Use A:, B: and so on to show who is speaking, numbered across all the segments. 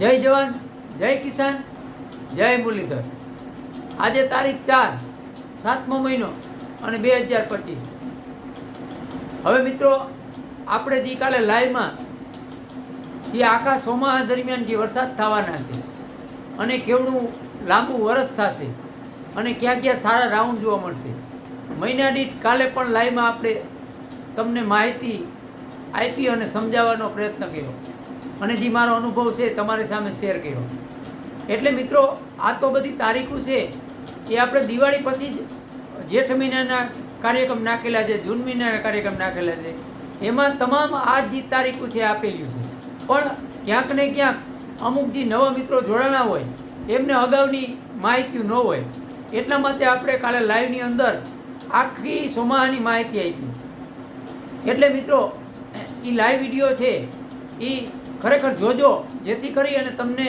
A: જય જવાન, જય કિસાન, જય મુરલીધર. આજે તારીખ ચાર, સાતમો મહિનો અને બે હજાર પચીસ. હવે મિત્રો, આપણે જે કાલે લાઈવમાં જે આખા ચોમાસા દરમિયાન જે વરસાદ થવાના છે અને કેવડું લાંબુ વરસ થશે અને ક્યાં ક્યાં સારા રાઉન્ડ જોવા મળશે, મહિના દીઠ કાલે પણ લાઈવમાં આપણે તમને માહિતી આપી અને સમજાવવાનો પ્રયત્ન કર્યો. અને જે મારો અનુભવ છે તમારી સામે શેર કર્યો. એટલે મિત્રો, આ તો બધી તારીખો છે એ આપણે દિવાળી પછી જ જેઠ મહિનાના કાર્યક્રમ નાખેલા છે, જૂન મહિનાના કાર્યક્રમ નાખેલા છે. એમાં તમામ આ જે તારીખો છે આપેલી છે. પણ ક્યાંક ને ક્યાંક અમુક જે નવા મિત્રો જોડાણા હોય, એમને અગાઉની માહિતી ન હોય. એટલા માટે આપણે કાલે લાઈવની અંદર આખી સોમાહાની માહિતી આપી. એટલે મિત્રો એ લાઈવ વીડિયો છે એ ખરેખર જોજો, જેથી કરી અને તમને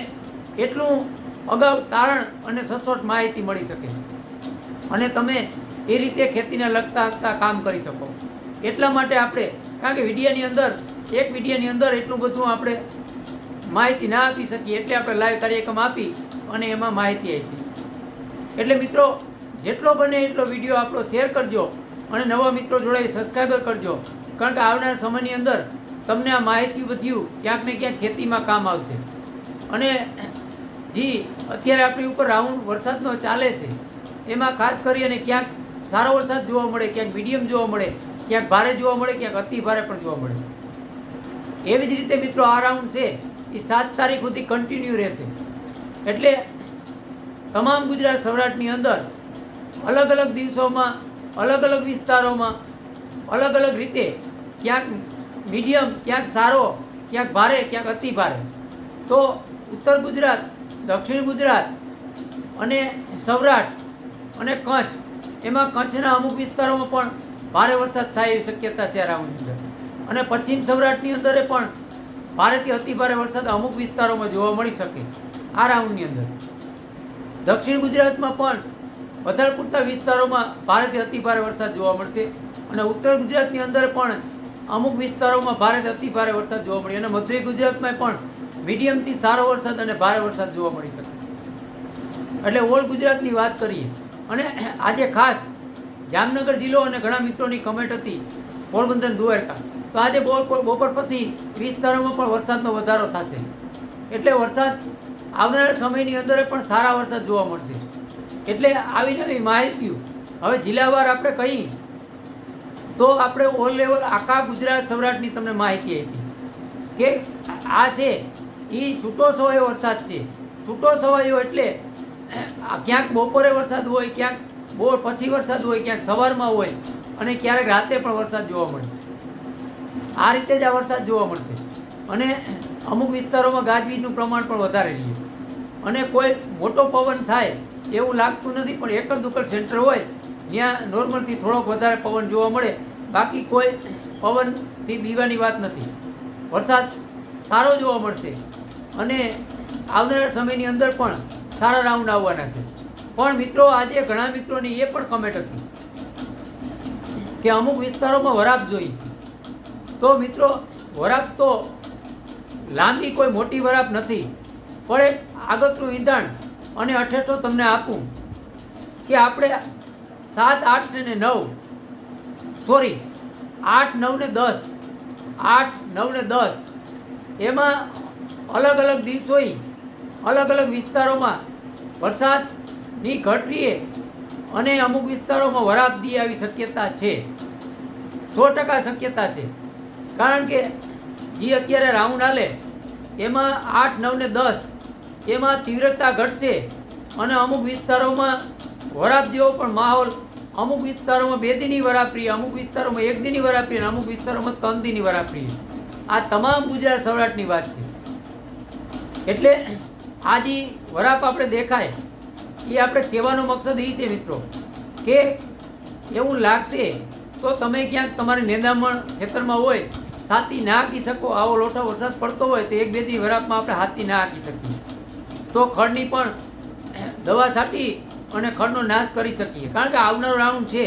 A: એટલું અગાઉ તારણ અને સચોટ માહિતી મળી શકે. અને તમે એ રીતે ખેતીને લગતા લગતા કામ કરી શકો. એટલા માટે આપણે, કારણ કે વિડીયાની અંદર, એક વિડીયાની અંદર એટલું બધું આપણે માહિતી ના આપી શકીએ, એટલે આપણે લાઈવ કાર્યક્રમ આપી અને એમાં માહિતી આપી. એટલે મિત્રો, જેટલો બને એટલો વીડિયો આપણો શેર કરજો અને નવા મિત્રો જોડે સબસ્ક્રાઈબર કરજો. કારણ કે આવનાર સમયની અંદર તમને આ માહિતી બધું ક્યાંક ને ક્યાંક ખેતીમાં કામ આવશે. અને જી, અત્યારે આપણી ઉપર રાઉન્ડ વરસાદનો ચાલે છે. એમાં ખાસ કરી અને ક્યાંક સારો વરસાદ જોવા મળે, ક્યાંક મીડિયમ જોવા મળે, ક્યાંક ભારે જોવા મળે, ક્યાંક અતિ ભારે પણ જોવા મળે. એવી જ રીતે મિત્રો આ રાઉન્ડ છે, એ સાત તારીખ સુધી કન્ટિન્યુ રહેશે. એટલે તમામ ગુજરાત સૌરાષ્ટ્રની અંદર અલગ અલગ દિવસોમાં, અલગ અલગ વિસ્તારોમાં, અલગ અલગ રીતે ક્યાંક મીડિયમ, ક્યાંક સારો, ક્યાંક ભારે, ક્યાંક અતિ ભારે. તો ઉત્તર ગુજરાત, દક્ષિણ ગુજરાત અને સૌરાષ્ટ્ર અને કચ્છ, એમાં કચ્છના અમુક વિસ્તારોમાં પણ ભારે વરસાદ થાય એવી શક્યતા છે રાઉન્ડ અને પશ્ચિમ સૌરાષ્ટ્રની અંદર પણ ભારેથી અતિ ભારે વરસાદ અમુક વિસ્તારોમાં જોવા મળી શકે આ રાઉન્ડની અંદર. દક્ષિણ ગુજરાતમાં પણ વધારે પૂરતા વિસ્તારોમાં ભારેથી અતિ ભારે વરસાદ જોવા મળશે અને ઉત્તર ગુજરાતની અંદર પણ અમુક વિસ્તારોમાં ભારે અતિ ભારે વરસાદ જોવા મળ્યો અને મધ્ય ગુજરાતમાં પણ મીડિયમથી સારો વરસાદ અને ભારે વરસાદ જોવા મળી શકે. એટલે ઓલ ગુજરાતની વાત કરીએ, અને આજે ખાસ જામનગર જિલ્લો અને ઘણા મિત્રોની કમેન્ટ હતી પોરબંદર દ્વારકા તો આજે બપોર પછી વિસ્તારોમાં પણ વરસાદનો વધારો થશે. એટલે વરસાદ આવનારા સમયની અંદર પણ સારા વરસાદ જોવા મળશે. એટલે આવી નવી માહિતીઓ હવે જિલ્લાવાર આપણે કહી તો આપણે ઓલ લેવલ આખા ગુજરાત સૌરાષ્ટ્રની તમને માહિતી આપી કે આ છે એ છૂટો છવાયો વરસાદ છે. છૂટો છવાયો એટલે ક્યાંક બપોરે વરસાદ હોય, ક્યાંક બોર પછી વરસાદ હોય, ક્યાંક સવારમાં હોય, અને ક્યારેક રાતે પણ વરસાદ જોવા મળે. આ રીતે જ આ વરસાદ જોવા મળશે. અને અમુક વિસ્તારોમાં ગાજવીજનું પ્રમાણ પણ વધારે રહે. અને કોઈ મોટો પવન થાય, એવું લાગતું નથી, પણ એકલ દુકલ સેન્ટર હોય, ત્યાં નોર્મલથી થોડોક વધારે પવન જોવા મળે બાકી કોઈ પવનથી બીવાની વાત નથી. વરસાદ સારો જોવા મળશે અને આવનારા સમયની અંદર પણ સારા રાઉન્ડ આવવાના છે. પણ મિત્રો, આજે ઘણા મિત્રોની એ પણ કમેન્ટ હતી કે અમુક વિસ્તારોમાં વરાપ જોઈ છે. તો મિત્રો, વરાપ તો લાંબી કોઈ મોટી વરાપ નથી, પણ એક આગતનું ઈંધણ અને અઠેઠો તમને આપું કે આપણે સાત, આઠ અને નવ સોરી આઠ, નવ ને દસ. આઠ, નવ ને દસ. એમાં અલગ અલગ દિવસોએ અલગ અલગ વિસ્તારોમાં વરસાદની ઘટરીએ અને અમુક વિસ્તારોમાં વરાપદી આવી શક્યતા છે. સો ટકા શક્યતા છે. કારણ કે જે અત્યારે રાઉન્ડ હાલે, એમાં આઠ, નવ ને દસ, એમાં તીવ્રતા ઘટશે અને અમુક વિસ્તારોમાં વરાપ જેવો પણ માહોલ અમુક વિસ્તારોમાં બે દિની વરાપરી અમુક વિસ્તારોમાં એક દિની વરાપરી અને અમુક વિસ્તારોમાં ત્રણ દિની વરાપરી આ તમામ ગુજરાત સૌરાષ્ટ્રની વાત છે. એટલે આ જે વરાપ આપણે દેખાય, એ આપણે કહેવાનો મકસદ એ છે મિત્રો, કે એવું લાગશે તો તમે ક્યાંક તમારે નેંદામણ ખેતરમાં હોય, સાતી ના હાંકી શકો, આવો લોટો વરસાદ પડતો હોય, તો એક બે દી વરાપમાં આપણે હાથી ના હાંકી શકીએ. તો ખડની પણ દવા છાંટી અને ખડનો નાશ કરી શકીએ. કારણ કે આવનારો રાઉન્ડ છે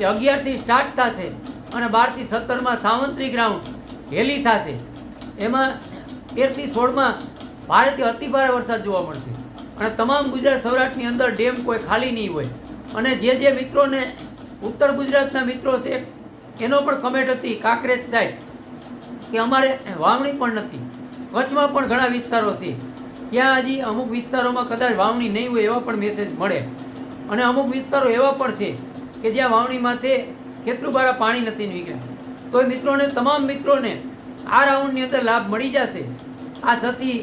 A: એ અગિયારથી સ્ટાર્ટ થશે અને બારથી સત્તરમાં સાવંત્રિક રાઉન્ડ હેલી થશે. એમાં તેરથી સોળમાં ભારેથી અતિભારે વરસાદ જોવા મળશે. અને તમામ ગુજરાત સૌરાષ્ટ્રની અંદર ડેમ કોઈ ખાલી નહીં હોય. અને જે જે મિત્રોને ઉત્તર ગુજરાતના મિત્રો છે, એનો પણ કમેન્ટ હતી કાંકરેજ સાઈડ કે અમારે વાવણી પણ નથી. કચ્છમાં પણ ઘણા વિસ્તારો છે. ત્યાં હજી અમુક વિસ્તારોમાં કદાચ વાવણી નહીં હોય એવા પણ મેસેજ મળે. અને અમુક વિસ્તારો એવા પણ છે કે જ્યાં વાવણી માથે કેટલું બારા પાણી નથી નીકળ્યા તો એ મિત્રોને, તમામ મિત્રોને આ રાઉન્ડની અંદર લાભ મળી જશે. આ સતી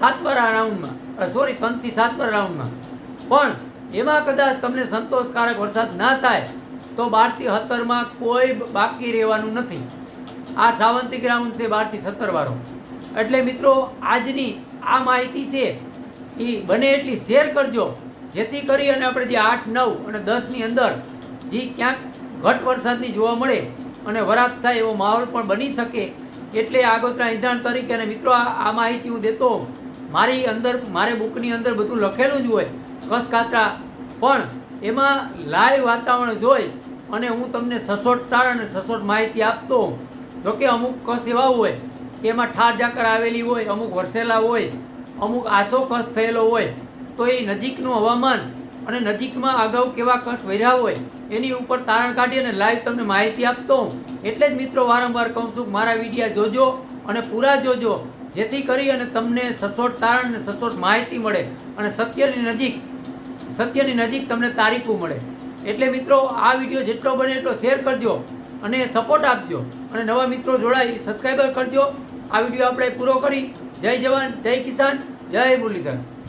A: સાતવારા રાઉન્ડમાં સોરી ત્રણથી સાતવારા રાઉન્ડમાં. પણ એમાં કદાચ તમને સંતોષકારક વરસાદ ના થાય, તો બારથી સત્તરમાં કોઈ બાકી રહેવાનું નથી. આ સાવંતિક રાઉન્ડ છે બારથી સત્તર એટલે મિત્રો, આજની આ માહિતી છે એ બને એટલી શેર કરજો. જેથી કરી અને આપણે જે આઠ, નવ અને દસની અંદર જે ક્યાંક ઘટ વરસાદની જોવા મળે અને વરાત થાય એવો માહોલ પણ બની શકે, એટલે આગોતરા નિધાન તરીકે અને મિત્રો આ માહિતી હું દેતો મારી અંદર, મારે બુકની અંદર બધું લખેલું જ હોય, કસ ખાતરા પણ એમાં લાઈવ વાતાવરણ જોઈ અને હું તમને સસોટ તાર અને સસોટ માહિતી આપતો જોકે અમુક કસ એવા હોય એમાં ઠાર ઝાકર આવેલી હોય, અમુક વરસેલા હોય, અમુક આસો કસ થયેલો હોય, તો એ નજીકનું હવામાન અને નજીકમાં અગાઉ કેવા કસ વર્યા હોય, એની ઉપર તારણ કાઢી અને લાઈવ તમને માહિતી આપતો હું. એટલે જ મિત્રો વારંવાર કહું છું મારા વિડીયા જોજો અને પૂરા જોજો, જેથી કરી અને તમને સચોટ તારણ અને સચોટ માહિતી મળે અને સત્યની નજીક સત્યની નજીક તમને તારીખો મળે. એટલે મિત્રો, આ વીડિયો જેટલો બને એટલો શેર કરજો અને સપોર્ટ આપજો. અને નવા મિત્રો જોડાઈ સબસ્ક્રાઈબર કરજો. આ વીડિયો આપણે પૂરો કરી. જય જવાન જય કિસાન જય મુરલીધર.